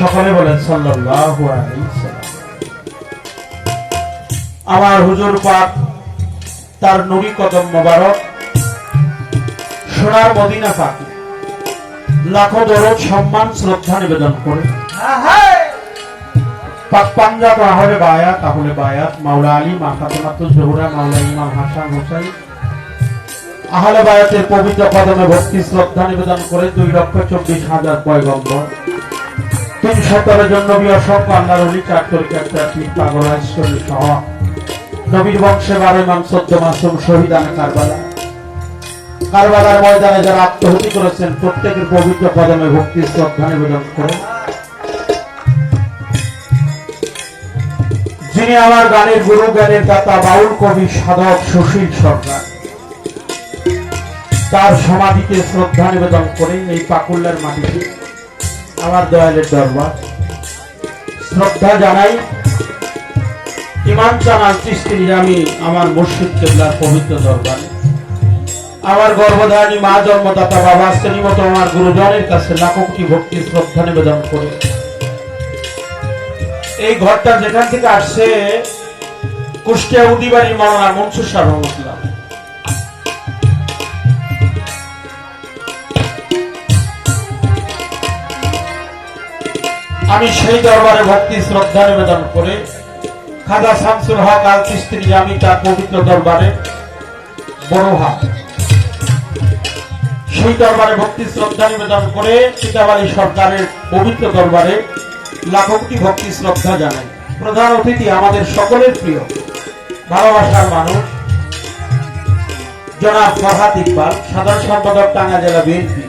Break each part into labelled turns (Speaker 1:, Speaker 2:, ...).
Speaker 1: সকলে বলেন, সাল্লাল্লাহু আমার হুজুর পাক, তার নুরি কদম মোবারক, সোনার মদিনা পাক লাখো দরদ সম্মান, শ্রদ্ধা নিবেদন করে। পাক পাঞ্জাব আহলে বায়াত আহলে বায়াত, মাওলা আলী, মা জোহরা, মাওলা হোসেন। আহলে বায়াতের পবিত্র কদমে ভক্তি, শ্রদ্ধা নিবেদন করে দুই লক্ষ চব্বিশ হাজার পয়গম্বর। তিন সতেরো জন নবীর বংশে বারো ইমাম, চোদ্দ মাসুম শহীদানে কারবালা। কারবালার ময়দানে যারা আত্মহতি করেছেন, প্রত্যেকের পবিত্র কদমে ভক্তি, শ্রদ্ধা নিবেদন করে যিনি আমার গানের গুরু জ্ঞানের দাতা, বাউল কবি, সাধক, সুশীল সরকার, তার সমাধিতে শ্রদ্ধা নিবেদন করে এই পাকুল্লার মাটিতে। আমার দয়ালের দরবার। শ্রদ্ধা জানাই ইমান চানাল চিস্তি আমি আমার মুর্শিদ কেবলার পবিত্র দরবারে। আমার গর্ভধারণী মা, জন্মদাতা বাবা শ্রেণি মতো আমার গুরুজনের কাছে লাখো কোটি ভক্তি শ্রদ্ধা নিবেদন করে। এই ঘরটা যেখান থেকে আসছে, কুষ্টিয়া উদিবাড়ির মাওলানা মনসুর সাহেব আমি সেই দরবারে ভক্তি, শ্রদ্ধা নিবেদন করে খাজা শামসুল হক আল চিস্তির আমি তার পবিত্র দরবারে বড় হাত সেই দরবারে ভক্তি, শ্রদ্ধা নিবেদন করে সীতাবাড়ি সরকারের পবিত্র দরবারে লাখকটি ভক্তি, শ্রদ্ধা জানাই। প্রধান অতিথি আমাদের সকলের প্রিয়, ভালোবাসার মানুষ, জনাব ফরহাদ ইকবাল, সাধারণ সম্পাদক টাঙ্গা জেলা বিএনপি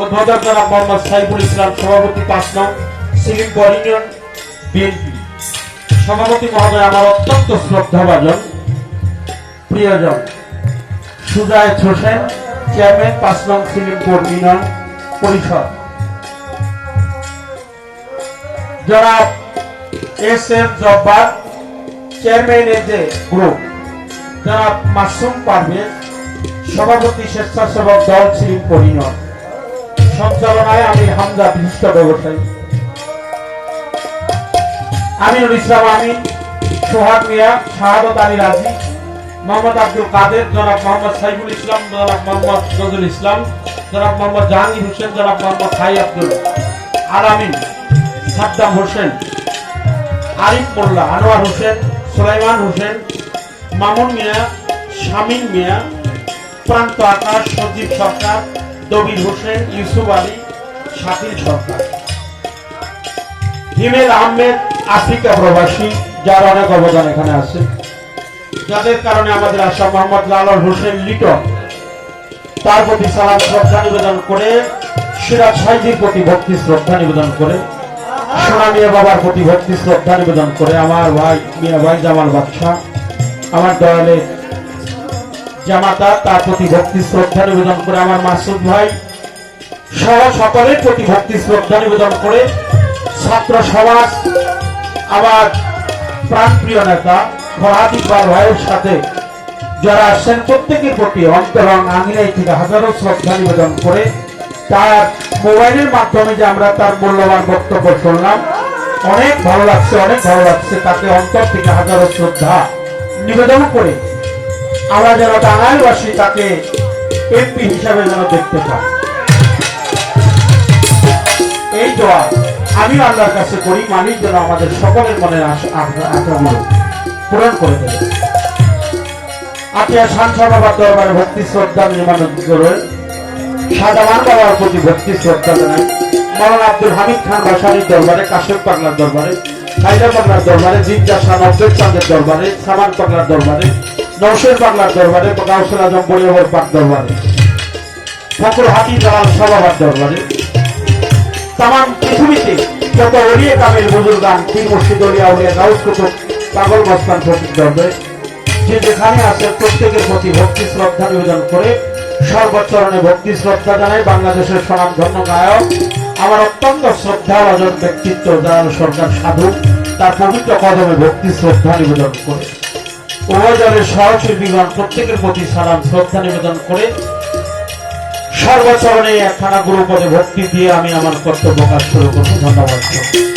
Speaker 1: উদ্বোধক জনাব মোহাম্মদ সাইফুল ইসলাম, সভাপতি পাঁচ নং সিভিল ইউনিয়ন বিএনপি। সভাপতি মহোদয়, আমার অত্যন্ত শ্রদ্ধাভাজন। প্রিয়জন, সুজায়ত হোসেন, চেয়ারম্যান, পাঁচ নং সিলিমপুর ইউনিয়ন পরিষদ। জনাব এস এম জব্বার, চেয়ারম্যান এ যে গ্রুপ। যারা মাসুম পারভেজ, সভাপতি স্বেচ্ছাসেবক দল সিলিমপুর ইউনিয়ন। সঞ্চালনায় আমি হামজা বিশিষ্ট ব্যবসায়ী। আমিনুল ইসলাম আমিন, সোহাগ মিয়া, শাহাদত আলী রাজি, মোহাম্মদ আব্দুল কাদের, জনাব মোহাম্মদ সাইফুল ইসলাম, জনাব মোহাম্মদ নজরুল ইসলাম, জনাব মোহাম্মদ জাহাঙ্গীর হোসেন, জনাব মোহাম্মদ হাই আব্দুল। আলামিন সাদ্দাম হোসেন, আরিফ মোল্লা, আনোয়ার হোসেন, সুলাইমান হোসেন, মামুন মিয়া শামিন মিয়া, প্রান্ত আকাশ, সজীব সরকার, দবির হোসেন, ইউসুফ আলী, শাকিল সরকার। হিমেল আহমেদ আফ্রিকা প্রবাসী, যার অনেক অবদান এখানে আছে। যাদের কারণে আমাদের আশা মোহাম্মদ লালন হোসেন লিটন, তার প্রতি সালাম, শ্রদ্ধা নিবেদন করে, সিরাজ সাইজির প্রতি ভক্তি, শ্রদ্ধা নিবেদন করে, সোনা মিয়া বাবার প্রতি ভক্তি, শ্রদ্ধা নিবেদন করে, আমার ভাই মিয়া, ভাই জামাল বাদশাহ, আমার দয়ালের জামাতা, তার প্রতি ভক্তি, শ্রদ্ধা নিবেদন করে, আমার মাসুদ ভাই সহ সকলের প্রতি ভক্তি, শ্রদ্ধা নিবেদন করে, ছাত্র সমাজ আমার প্রাণপ্রিয় নেতা ফরহাদ ভাইয়ের সাথে যারা আসছেন, প্রত্যেকের প্রতি অন্তরং আঙিনাই থেকে হাজারো শ্রদ্ধা নিবেদন করে তার মোবাইলের মাধ্যমে যে আমরা তার মূল্যবান বক্তব্য শুনলাম, অনেক ভালো লাগছে, অনেক ভালো লাগছে। তাকে অন্তর থেকে হাজারো শ্রদ্ধা নিবেদন করে আমরা যেন টাঙ্গাইলবাসী তাকে এমপি হিসাবে যেন দেখতে পাই। এই দোয়া আমি আল্লাহর কাছে করি, মালিক যেন আমাদের সকলের মনে আশাগুলো পূরণ করে দেবে আতিয়া শান সভাবার দরবারে ভক্তি, শ্রদ্ধা নির্মাণ করে সাদামান বাবার প্রতি ভক্তি, শ্রদ্ধা জানাই। মৌলানা আব্দুল হামিদ খান বাসারির দরবারে, কাশেম পাগলার দরবারে হাইদা পাগলার দরবারে জিজ্ঞা শাহ নবজেদ চাঁদের দরবারে সামান পাগলার দরবারে নৌশের পাগলার দরবারে, গাউসুল আজম বলিয়বর পাক দরবারে ফকর হাতি জালাল সভাবার দরবারে তাম পৃথিবীতে যত অলিয়ে কামের বুজুর্গান পীর মুর্শিদ অলিয়া উলিয়া গাউস কুতুব, পাগল মস্তান ফকির দরবে যে যেখানে আছে প্রত্যেকের প্রতি ভক্তি শ্রদ্ধা নিবেদন করে সর্বচরণে ভক্তি শ্রদ্ধা জানাই বাংলাদেশের স্বনামধন্য গায়ক। আমার অত্যন্ত শ্রদ্ধা ভাজন ব্যক্তিত্ব দয়াল সরকার সাধু, তার পবিত্র কদমে ভক্তি শ্রদ্ধা নিবেদন করে। উভয় দলের সহশিল্পীগণ প্রত্যেকের প্রতি সালাম, শ্রদ্ধা নিবেদন করে সর্বচরণে একখানা গুরুপদে ভক্তি দিয়ে আমি আমার কর্তব্য কাজ করব ধন্যবাদ।